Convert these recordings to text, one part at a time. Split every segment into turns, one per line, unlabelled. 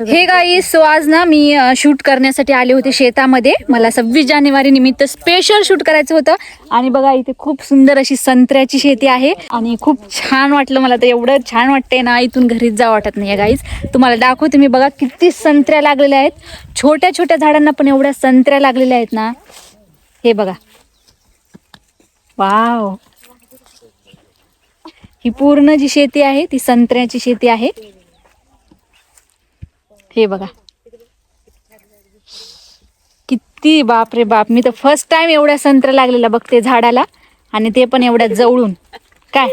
हे गाई सो आज ना मी शूट करण्यासाठी आले होते शेतामध्ये. मला सव्वीस जानेवारी निमित्त स्पेशल शूट करायचं होतं. आणि बघा इथे खूप सुंदर अशी संत्र्याची शेती आहे. आणि खूप छान वाटलं मला. तर एवढं छान वाटतंय ना इथून घरीच जा वाटत नाही गाईज तुम्हाला दाखवते मी. बघा किती संत्र्या लागलेल्या आहेत. छोट्या छोट्या झाडांना पण एवढ्या संत्र्या लागलेल्या आहेत ना. हे बघा. वाव. ही पूर्ण जी शेती आहे ती संत्र्याची शेती आहे. हे बघा. किती बाप रे बाप. मी तर फर्स्ट टाइम एवढ्या संत्र्या लागलेला बघते झाडाला आणि ते पण एवढ्या जवळून. काय?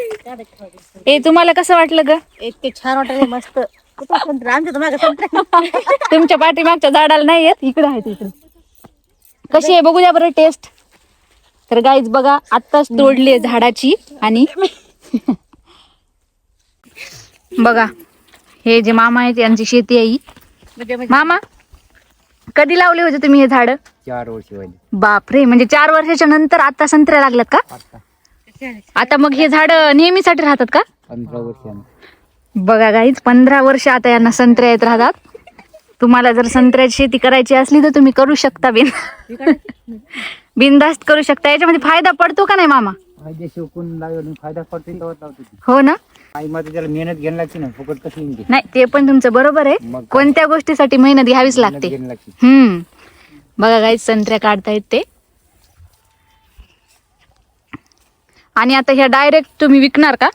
ए तुम्हाला कसं वाटलं ग?
इतके छान वाटले मस्त. संत्रा? संत्रा
तुमच्या पाठीमागच्या झाडाला नाही येत? इकडे आहेत इकडे कशी आहे? बघू द्या बरं टेस्ट तर गाईज बघा आत्ताच तोडली आहे झाडाची आणि बघा हे जे मामा आहेत यांची शेती आहे
म्हणजे म्हणजे
मामा कधी लावले होते तुम्ही हे झाड?
चार वर्ष
बापरे म्हणजे चार वर्षाच्या नंतर आता संत्र्या लागल्यात का?
आता.
आता मग हे झाड नेहमीसाठी राहतात का?
पंधरा वर्षांनी
बघा गाईच पंधरा वर्ष आता यांना संत्र्या येत राहतात. तुम्हाला जर संत्र्याची शेती करायची असली तर तुम्ही करू शकता बिन बिनधास्त करू शकता. याच्यामध्ये फायदा पडतो का नाही मामा?
फायदे शिकून लागले फायदा पडते तेव्हा लावते ती
हो ना?
आई मध्ये त्याला मेहनत घ्यायला लागते ना फुकट ती?
नाही ते पण तुमचं बरोबर आहे.
काय?
कोणत्या गोष्टीसाठी मेहनत घ्यावीच
मेहनत
लागते.
घ्यायला लागते.
हम्म. बघा गाईच संत्र्या काढतायत ते. आणि आता ह्या डायरेक्ट तुम्ही विकणार का?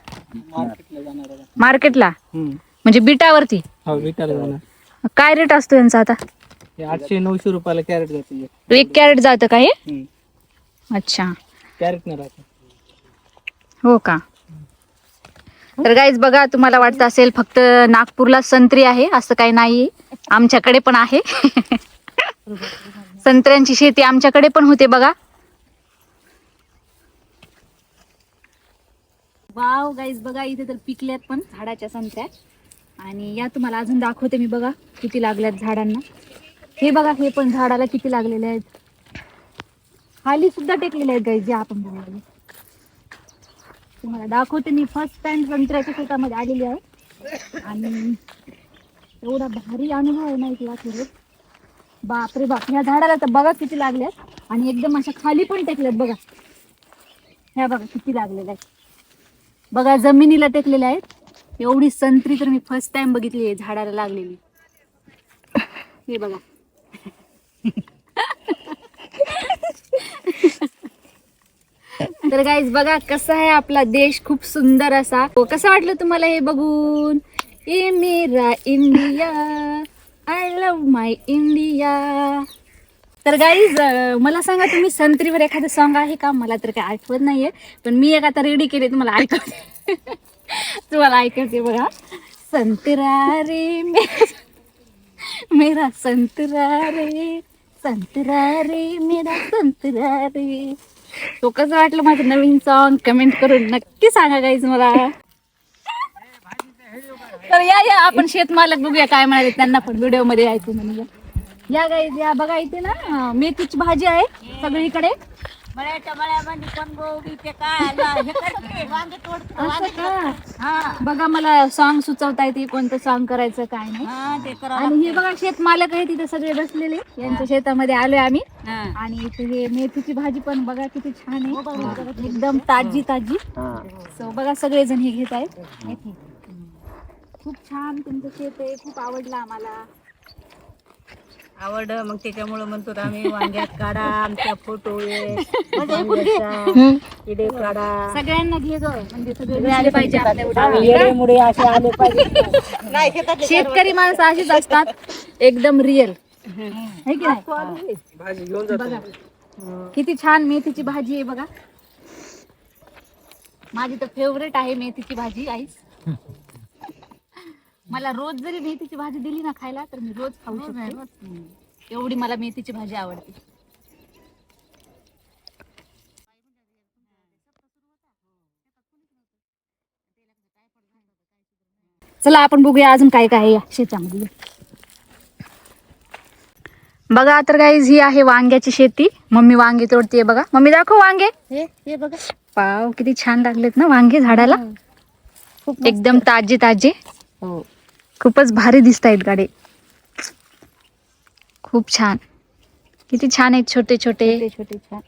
मार्केटला? म्हणजे बिटावरती?
हो विकायला जाणार.
काय रेट असतो यांचा आता?
हे आठशे नऊशे रुपयाला कॅरेट जाते.
एक कॅरेट जातं का हे? अच्छा.
कॅरेट नाही राहते.
हो का? तर गाईज बघा तुम्हाला वाटत असेल फक्त नागपूरला संत्री आहे असं काही नाही आमच्याकडे पण आहे. संत्र्यांची शेती आमच्याकडे पण होते बघा. वाव गाईज बघा इथे तर पिकल्यात पण झाडाच्या संत्र्या. आणि या तुम्हाला अजून दाखवते मी बघा किती लागल्यात झाडांना. हे बघा हे पण झाडाला किती लागलेले आहेत. खाली सुद्धा टेकलेले आहेत गाईज जे आपण बघायला तुम्हाला दाखवते मी फर्स्ट टाइम संत्र्याच्या शेतामध्ये आलेली आहे. आणि एवढा भारी अनुभव आहे ना इथला खरंच? बापरे बाप ह्या झाडाला तर बघा किती लागल्यात आणि एकदम अशा खाली पण टेकल्यात बघा. ह्या बघा किती लागलेल्या आहेत. बघा जमिनीला टेकलेल्या आहेत. एवढी संत्री तर मी फर्स्ट टाइम बघितली आहे झाडाला लागलेली. हे बघा. तर गाईज बघा कसा आहे आपला देश. खूप सुंदर असा. हो, कसं वाटलं तुम्हाला हे बघून? ए मेरा India I love my India तर गाईज मला सांगा तुम्ही संत्रीवर एखादं सॉन्ग आहे का? मला तर काय आठवत नाहीये पण मी एक आता रेडी केले तुम्हाला ऐकवते तुम्हाला ऐकायचे बघा. संतरा रे मे- मेरा संतरा रे संतरा रे मेरा संतरा रे. तो कसं वाटलं माझं नवीन सॉन्ग कमेंट करून नक्की सांगा गाईज मला. तर या या आपण शेतमालक बघूया काय म्हणाले त्यांना पण व्हिडिओमध्ये. ऐकू म्हणजे या गाईज या बघा इथे ना मेथीची भाजी आहे सगळीकडे.
मळ्याच्या मळ्यामध्ये पण गोबी ते काय आलं हे करते वांगे तोडते
असं
वांगे
का?
हा.
बघा मला सॉन्ग सुचवता येते कोणतं सॉन्ग करायचं काय नाही.
हा ते करा
आणि हे बघा शेत मालक आहे तिथे सगळे बसलेले. यांच्या शेतामध्ये आलोय आम्ही.
हा.
आणि इथे हे मेथीची भाजी पण बघा किती छान आहे. एकदम ताजी ताजी. सो बघा सगळे जण हे घेत आहेत खूप छान तुमचं शेत आहे खूप आवडलं आम्हाला.
आवड मग त्याच्यामुळे म्हणतो आम्ही वांग्यात काढा आमचा फोटो इडे काढा.
सगळ्यांना घे गं म्हणजे सगळे दिसले पाहिजे
असे आले पाहिजे.
शेतकरी माणसं अशीच असतात एकदम रिअल है किती छान मेथीची भाजी आहे बघा. माझी तर फेवरेट आहे मेथीची भाजी आईस. मला रोज जरी मेथीची भाजी दिली ना खायला तर मी रोज खाऊ शकते. एवढी मला मेथीची भाजी आवडते. चला आपण बघूया अजून काय काय या शेतामध्ये. बघा तर गाईज ही आहे वांग्याची शेती. मम्मी वांगे तोडते बघा. मम्मी दाखव वांगे.
हे हे बघा.
पाव किती छान लागलेत ना वांगे झाडाला. एकदम ताजे ताजे
हो.
खूपच भारी दिसत आहेत गाडे. खूप छान. किती छान आहेत छोटे छोटे.
छोटे छोटे छान.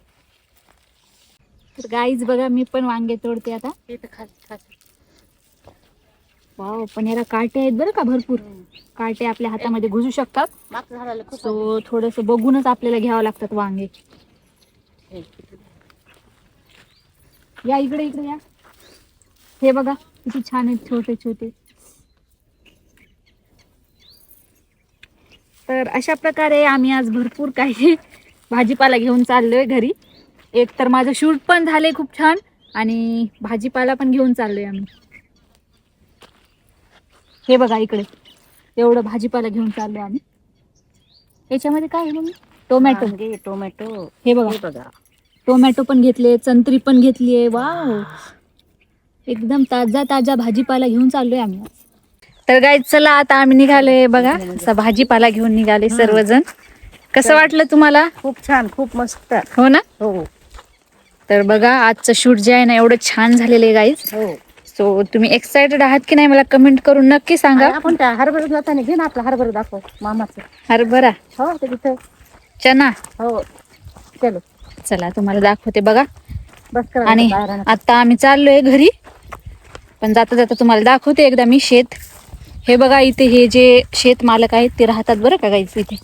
तर गाईज बघा मी पण वांगे तोडते आता. वाव पण याला काटे आहेत बरं का भरपूर. काटे आपल्या हातामध्ये घुसू शकतात. सो थोडस बघूनच आपल्याला घ्यावं लागतात वांगे. या इकडे इकडे या. हे बघा किती छान आहेत छोटे छोटे. तर अशा प्रकारे आम्ही आज भरपूर काही भाजीपाला घेऊन चाललोय घरी. एक तर माझं शूट पण झाले खूप छान आणि भाजीपाला पण घेऊन चाललोय आम्ही. हे बघा इकडे. एवढं भाजीपाला घेऊन चाललोय आम्ही. याच्यामध्ये काय आहे मम्मी? टोमॅटो
टोमॅटो
हे बघा.
बघा.
टोमॅटो पण घेतले संत्री पण घेतली आहे वाव एकदम ताजा ताजा भाजीपाला घेऊन चाललोय आम्ही तर गाय चला आता आम्ही निघालोय. बघा असा भाजीपाला घेऊन निघाले सर्वजण. कसं वाटलं तुम्हाला?
खूप छान खूप मस्त.
हो ना?
हो.
तर बघा आजचं शूट जे आहे ना एवढं छान झालेलं आहे गाईज
हो.
सो तुम्ही एक्साइटेड आहात की नाही मला कमेंट करून नक्की सांगा.
आपण त्या हरभरा जाताना घे ना आपला हरभरा दाखव मामाचं.
हरभरा?
हो ते तिथं.
चना?
हो. चलो.
चला तुम्हाला दाखवते बघा.
बस करा
आणि
बाहेर आणा.
आता आम्ही चाललोय घरी. पण जाता जाता तुम्हाला दाखवते एकदा मी शेत. हे बघा इथे हे जे शेत मालक आहेत ते राहतात बरं का गाईच इथे?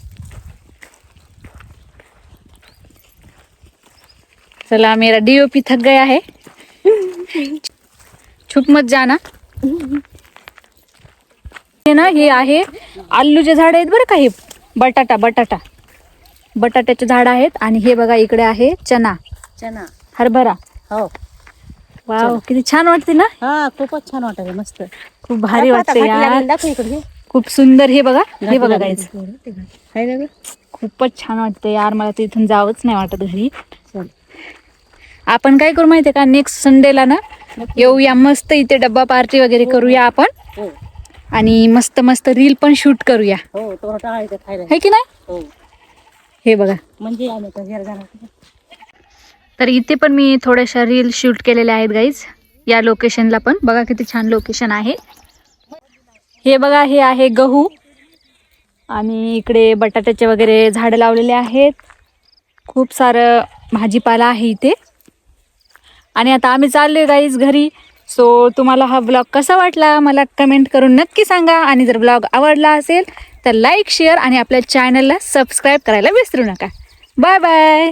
चला मेरा डीओपी थक गया है छुप मत जाना हे ना हे आहे आलूचे झाड आहेत बरं का हे? बटाटा बटाटा. बटाट्याचे झाड आहेत. आणि हे बघा इकडे आहे चना.
चना.
हरभरा.
हो.
वाव किती छान वाटते ना?
हा खूपच छान वाटत मस्त.
खूप भारी वाटते यार. खूप सुंदर हे बघा हे बघा? खूपच छान वाटतं यार मला तर इथून जावंच नाही वाटत घरी. आपण काय करू माहितीये का नेक्स्ट संडेला ना येऊया मस्त इथे डब्बा पार्टी वगैरे करूया आपण.
हो.
आणि मस्त मस्त रील पण शूट करूया.
हो
है की नाही?
हो.
हे बघा.
म्हणजे
तर इथे पण मी थोड्याशा रील शूट केलेल्या आहेत गाईज या लोकेशनला पण. बघा किती छान लोकेशन आहे. हे बघा हे आहे गहू. आणि इकडे बटाट्याचे वगैरे झाडं लावलेले आहेत. खूप सारं भाजीपाला आहे इथे. आणि आता आम्ही चाललोय गाईज घरी. सो तुम्हाला हा ब्लॉग कसा वाटला मला कमेंट करून नक्की सांगा. आणि जर ब्लॉग आवडला असेल तर लाईक शेअर आणि आपल्या चॅनलला सबस्क्राईब करायला विसरू नका. Bye bye